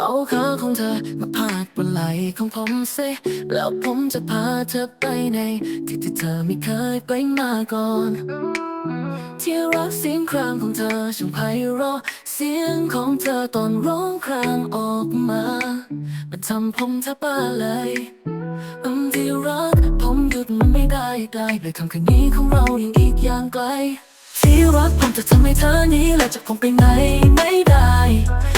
เอาขาของเธอมาพาดบนไหล่ของผมสิแล้วผมจะพาเธอไปใน ที่ที่เธอไม่เคยไปมาก่อน ที่รักเสียงครางของเธอช่างไพเราะเสียงของเธอตอนร้องครางออกมามันทำผมแทบบ้าเลยอืมที่รักผมหยุดมันไม่ได้ได้เลยคำคืนนี้ของเรายังอีกอย่างไกล ที่รักผมจะทำให้เธอหนี้และจากผมไปไหนไม่ได้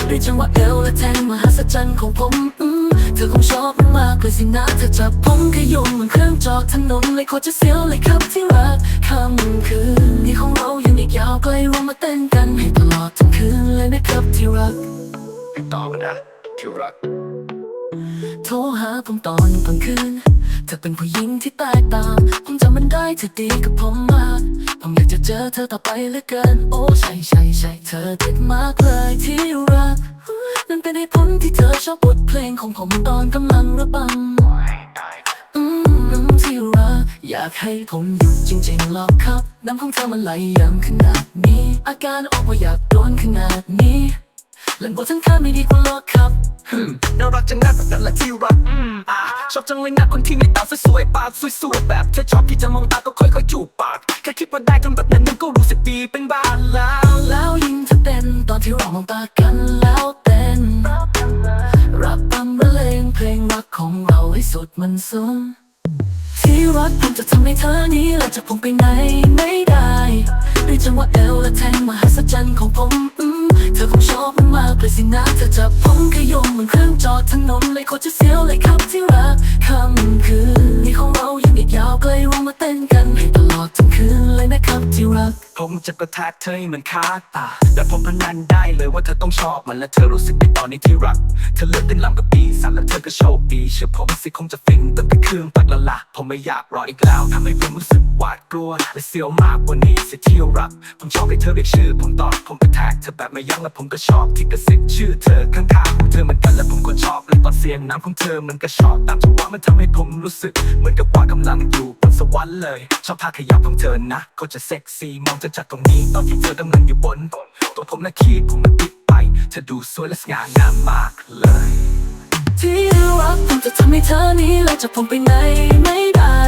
ด้วยจังหวะเอวและแทงมหัศจรรย์ของผมอืมเธอคงชอบมันมากเลยสินะเธอจับผมขยมเหมือนเครื่องจอดถนนเลยโคตรจะเสียวเลยครับที่รักคำคืนนี้ของเรายังอีกยาวไกลเรามาเต้นกันให้ตลอดทั้งคืนเลยนะครับที่รักต่อกันนะที่รัก โทรหาผมตอนกลางคืน เธอเป็นผู้หญิงที่แตกต่างผมจำมันได้เธอดีกับผมมาก ผมอยากจะเจอเธอต่อไปเหลือเกิน โอ้ใช่ใช่ใช่เธอติดมากเลยที่รัก นั่นเป็นเหตุผลที่เธอชอบบทเพลงของผมตอนกำลังระบำอืมที่รัก อยากให้ผมหยุดจริงๆหรอกครับ น้ำของเธอมันไหลยังขนาดนี้ อาการออกว่าอยากโดนขนาดนี้ เล่นบททั้งข้าไม่ดีกว่าหรอกครับน่ารักจังนะแบบนั้นแหละที่รักอืมอ่าชอบจังเลยนะคนที่มีตาสวยๆปากสวยๆแบบเธอชอบที่จะมองตาก็ค่อยๆจูบปากแค่คิดว่าได้ทำแบบนั้นมันก็รู้สึกดีเป็นบ้านแล้วแล้วยิ่งเธอเต้นตอนที่เรามองตากันแล้วเต้นรับตำบรรเลงเพลงรักของเราให้สุดมันซึ้งที่รักผมจะทำให้เธอนี้และจากผมไปไหนไม่ได้ด้วยจังหวะเอวและแทงมหัศจรรย์ของผม เลยสินะเธอจับผมขยมเหมือนเครื่องจอดถนนเลยโคตรจะเสียวเลยครับที่รักคำคืนนี้ของเรายังอีกยาวไกลเรามาเต้นกันให้ตลอดทั้งคืนเลยนะครับที่รัก ผมจะกระแทกเธอให้เหมือนคาตาและผมพนันได้เลยว่าเธอต้องชอบมันและเธอรู้สึกในตอนนี้ที่รัก เธอเลือกเต้นลำกับปีศาจและเธอก็โชคดีเชื่อผมสิคงจะฟินตั้งแต่คืนปักละละผมไม่อยากรออีกแล้วทำให้ผมรู้สึกหวาดกลัวและเสียวมากกว่านี้สิที่รัก ผมชอบให้เธอเรียกชื่อ ผมตอนผมกระแทกเธอแบบไม่ยั้งและผมก็ชอบที่กระซิบชื่อเธอข้างๆเธอเหมือนกันและผมก็ชอบและตอน สียงน้ำของเธอมันก็ชอตตามจังหวะมันทำให้ผมรู้สึก เหมือนกับว่ากำลังอยู่บนสวรรค์เลย ชอบท่าขยับของเธอนะก็จะเซ็กซี่มองจะจัดตรงนี้ ตอนที่เธอกำลังอยู่บน ตัวผมนะขีดผมมันติดไป เธอดูสวยและสง่างามมากเลย ที่รักผมจะทำให้เธอนี้และจากผมไปไหนไม่ได้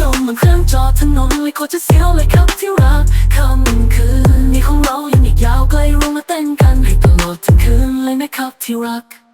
ยมเหมือนเครื่องจอดถนนเลยโคตรจะเสียวเลยครับที่รักคำคืนนี้ของเรายังอีกยาวไกลเรามาเต้นกันให้ตลอดทั้งคืนเลยนะครับที่รัก